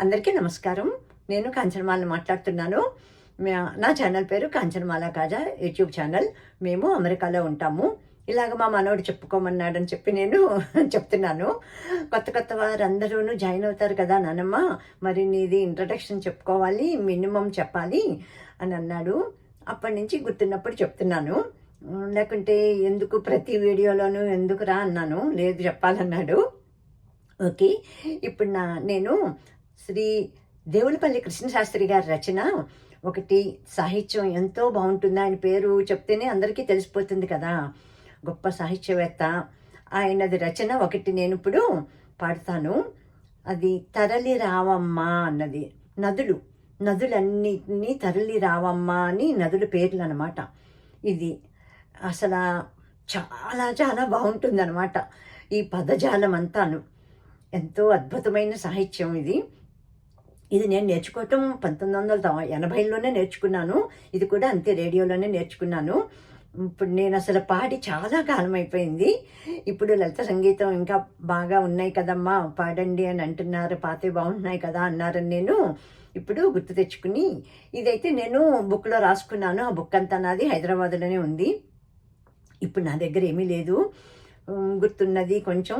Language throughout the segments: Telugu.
అందరికీ నమస్కారం. నేను కాంచనమాలను మాట్లాడుతున్నాను. నా ఛానల్ పేరు కాంచనమాల కాజా యూట్యూబ్ ఛానల్. మేము అమెరికాలో ఉంటాము. ఇలాగ మా మనవడు చెప్పుకోమన్నాడని చెప్పి నేను చెప్తున్నాను. కొత్త కొత్త వారందరూ జాయిన్ అవుతారు కదా నానమ్మ. మరి నీది ఇంట్రడక్షన్ చెప్పుకోవాలి మినిమం చెప్పాలి అని అన్నాడు. అప్పటి నుంచి గుర్తున్నప్పుడు చెప్తున్నాను. లేకుంటే ఎందుకు ప్రతి వీడియోలోనూ ఎందుకు రా అన్నాను. లేదు చెప్పాలన్నాడు. ఓకే. ఇప్పుడు నా నేను శ్రీ దేవులపల్లి కృష్ణశాస్త్రి గారి రచన. ఒకటి సాహిత్యం ఎంతో బాగుంటుంది. ఆయన పేరు చెప్తేనే అందరికీ తెలిసిపోతుంది కదా. గొప్ప సాహిత్యవేత్త. ఆయనది రచన ఒకటి నేను ఇప్పుడు పాడతాను. అది తరలి రావమ్మా అన్నది. నదులు. నదులన్నిటినీ తరలి రావమ్మా అని నదుల పేర్లు అనమాట ఇది అసలు చాలా చాలా బాగుంటుంది అనమాట ఈ పదజాలం అంతాను. ఎంతో అద్భుతమైన సాహిత్యం ఇది. ఇది నేను నేర్చుకోవటం పంతొమ్మిది వందల ఎనభైలోనే నేర్చుకున్నాను. ఇది కూడా అంతే రేడియోలోనే నేర్చుకున్నాను. ఇప్పుడు నేను అసలు పాడి చాలా కాలం అయిపోయింది. ఇప్పుడు లలిత సంగీతం ఇంకా బాగా ఉన్నాయి కదమ్మా పాడండి అని అంటున్నారు పాతే బాగున్నాయి కదా అన్నారని నేను ఇప్పుడు గుర్తు తెచ్చుకుని ఇదైతే నేను బుక్లో రాసుకున్నాను. ఆ బుక్ అంతా నాది హైదరాబాద్లోనే ఉంది. ఇప్పుడు నా దగ్గర ఏమీ లేదు. గుర్తున్నది కొంచెం.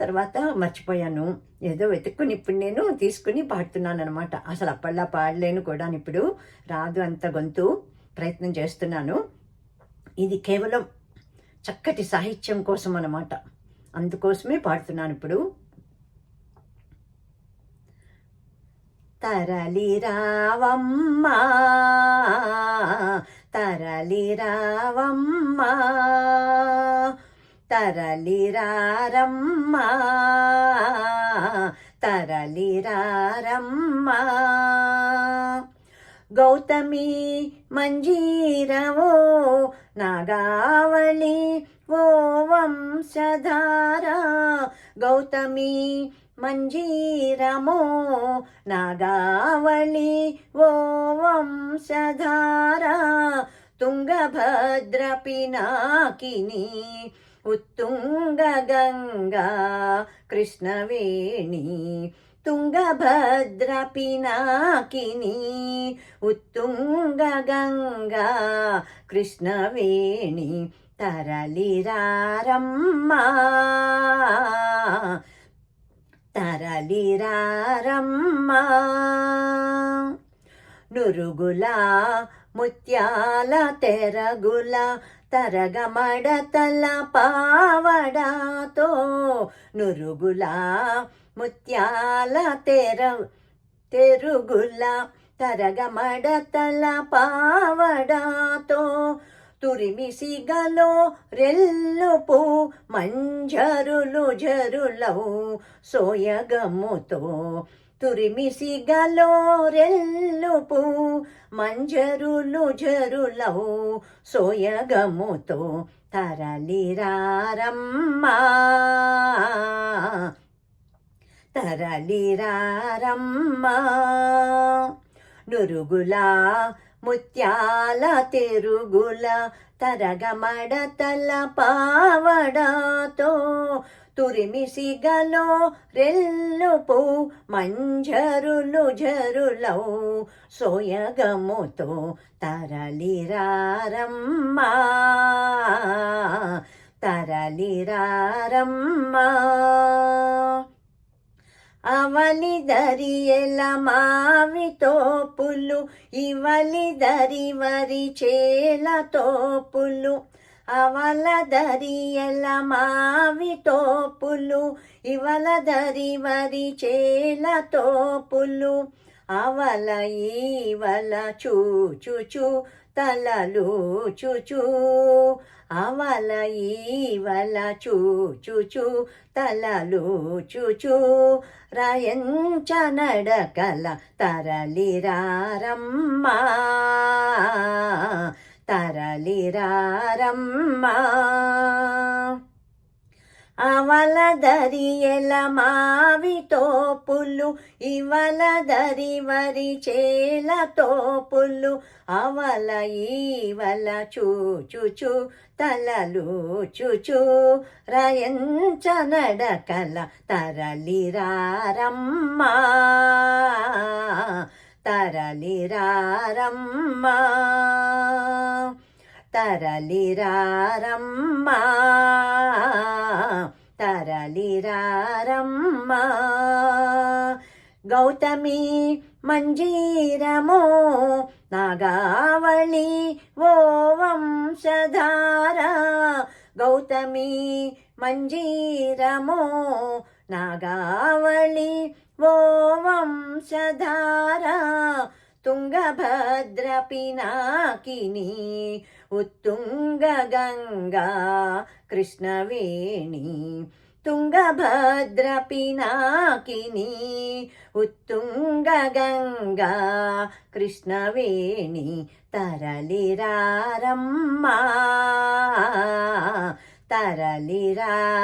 తర్వాత మర్చిపోయాను. ఏదో వెతుక్కుని ఇప్పుడు నేను తీసుకుని పాడుతున్నాను అనమాట అసలు అప్పట్లో పాడలేను కూడా ఇప్పుడు. రాదు అంత గొంతు. ప్రయత్నం చేస్తున్నాను. ఇది కేవలం చక్కటి సాహిత్యం కోసం అనమాట అందుకోసమే పాడుతున్నాను ఇప్పుడు. తరలి రావమ్మా. తరలి రావమ్మా. తరలిరారమ్మా తరలిరారమ్మా. గౌతమి మంజీరవో నాగావళి ఓ వంశధార. గౌతమి మంజీరమో నాగావళి ఓ వంశధార. తుంగభద్ర పినాకిని ఉత్తుంగ గంగా కృష్ణవేణి తుంగభద్ర పినాకిని ఉత్తుంగ గంగా కృష్ణవేణి తరలిరారమ్మా. తరలిరారమ్మా. నురుగుల ముత్యాల తెరగుల తరగమడతల పావడాతో నురుగుల ముత్యాల తెర తెరుగుల తరగమడతల పావడాతో తురిమిసిగలో రెల్లుపు మంజరులు జరులవు సోయగముతో తురిమిసిగలో రెల్లుపు మంజరులు జరులవు సోయగముతో తరలిరారమ్మా. తరలిరారమ్మా. నురుగుల ముత్యాల తెరుగుల తరగమడతల పావడాతో తురిమిసిగలో రెల్లుపు మంజరులు జరులౌ సోయగముతో తరలిరారమ్మా తరలిరారమ్మా. అవలి దరియల మావితో పులు ఇవలి దరి వరి చేలతో పులు అవల దరియల మావి తోపులు ఇవల దరి వరి చేల తోపులు. అవల ఈవల చూచుచు తలలు చుచు. అవల ఈవల చూచుచు తలలు చుచు. రాయంచ నడకల తరలిరారమ్మా. తరలిరారమ్మా. అవల దరియల మావి పుల్లు ఇవల దరి వరి చేలతోపుల్లు అవల ఈవల చూచుచు తలలు చుచు రయంచ నడకల తరలిరారమ్మా. తరలిరారమ్మా. తరలిరారమ్మా. తరలిరారమ్మా. గౌతమి మంజీరమో నాగావళి ఓ వంశధార. గౌతమి మంజీరమో నాగావళి ఓ వంశధార తుంగభద్ర పినాకిని ఉత్తుంగ గంగా కృష్ణవేణి తుంగభద్ర పినాకిని ఉత్తుంగ గంగా కృష్ణవేణి తరలిరారమ్మా తరలిరారమ్మా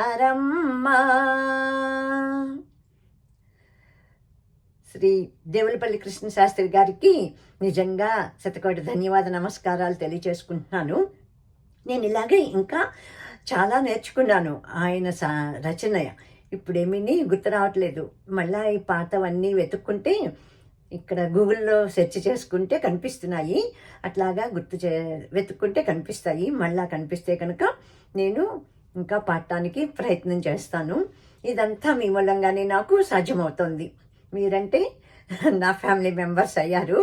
శ్రీ దేవులపల్లి కృష్ణ శాస్త్రి గారికి నిజంగా శతకోటి ధన్యవాద నమస్కారాలు తెలియచేసుకుంటున్నాను నేను ఇలాగే ఇంకా చాలా నేర్చుకున్నాను ఆయన సా రచన. ఇప్పుడేమీ గుర్తు రావట్లేదు. మళ్ళీ ఈ పాతవన్నీ వెతుక్కుంటే ఇక్కడ గూగుల్లో సెర్చ్ చేసుకుంటే కనిపిస్తున్నాయి. అట్లాగా గుర్తు చే వెతుక్కుంటే కనిపిస్తాయి. మళ్ళా కనిపిస్తే కనుక నేను ఇంకా పాడటానికి ప్రయత్నం చేస్తాను. ఇదంతా మీ మూలంగానే నాకు సాధ్యమవుతుంది. మీరంటే నా ఫ్యామిలీ మెంబర్స్ అయ్యారు.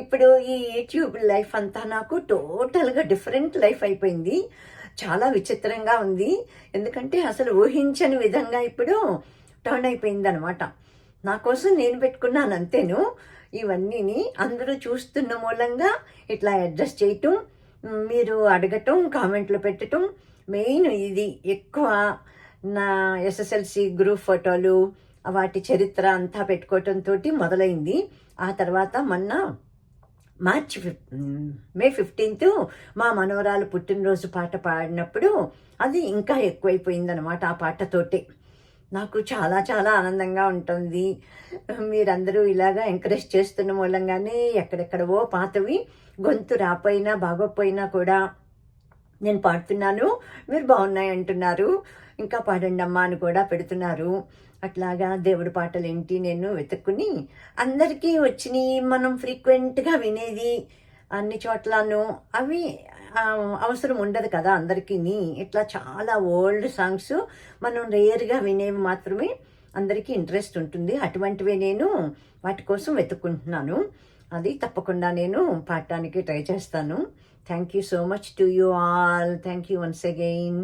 ఇప్పుడు ఈ యూట్యూబ్ లైఫ్ అంతా నాకు టోటల్గా డిఫరెంట్ లైఫ్ అయిపోయింది. చాలా విచిత్రంగా ఉంది. ఎందుకంటే అసలు ఊహించని విధంగా ఇప్పుడు టర్న్ అయిపోయింది అనమాట నా కోసం నేను పెట్టుకున్నాను అంతేను. ఇవన్నీని అందరూ చూస్తున్న మూలంగా ఇట్లా అడ్జస్ట్ చేయటం మీరు అడగటం కామెంట్లు పెట్టడం మెయిన్ ఇది. ఎక్కువ నా ఎస్ఎస్ఎల్సి గ్రూప్ ఫోటోలు వాటి చరిత్ర అంతా పెట్టుకోవటంతో మొదలైంది. ఆ తర్వాత మొన్న మార్చి ఫిఫ్ మే ఫిఫ్టీన్త్ మా మనవరాలు పుట్టినరోజు పాట పాడినప్పుడు అది ఇంకా ఎక్కువైపోయిందనమాట ఆ పాటతోటే నాకు చాలా చాలా ఆనందంగా ఉంటుంది. మీరందరూ ఇలాగా ఎంకరేజ్ చేస్తున్న మూలంగానే ఎక్కడెక్కడవో పాతవి గొంతు రాపోయినా బాగోపోయినా కూడా నేను పాడుతున్నాను మీరు బాగున్నాయి అంటున్నారు. ఇంకా పాడండి అమ్మా అని కూడా పెడుతున్నారు. అట్లాగా దేవుడి పాటలు ఏంటి నేను వెతుక్కుని అందరికీ వచ్చినాయి మనం ఫ్రీక్వెంట్గా వినేది అన్ని చోట్లను. అవి అవసరం ఉండదు కదా అందరికీ ఇట్లా చాలా ఓల్డ్ సాంగ్స్ మనం రేర్గా వినేవి మాత్రమే అందరికీ ఇంట్రెస్ట్ ఉంటుంది. అటువంటివే నేను వాటి కోసం వెతుక్కుంటున్నాను. అది తప్పకుండా నేను పాడటానికి ట్రై చేస్తాను. Thank you so much to you all thank you once again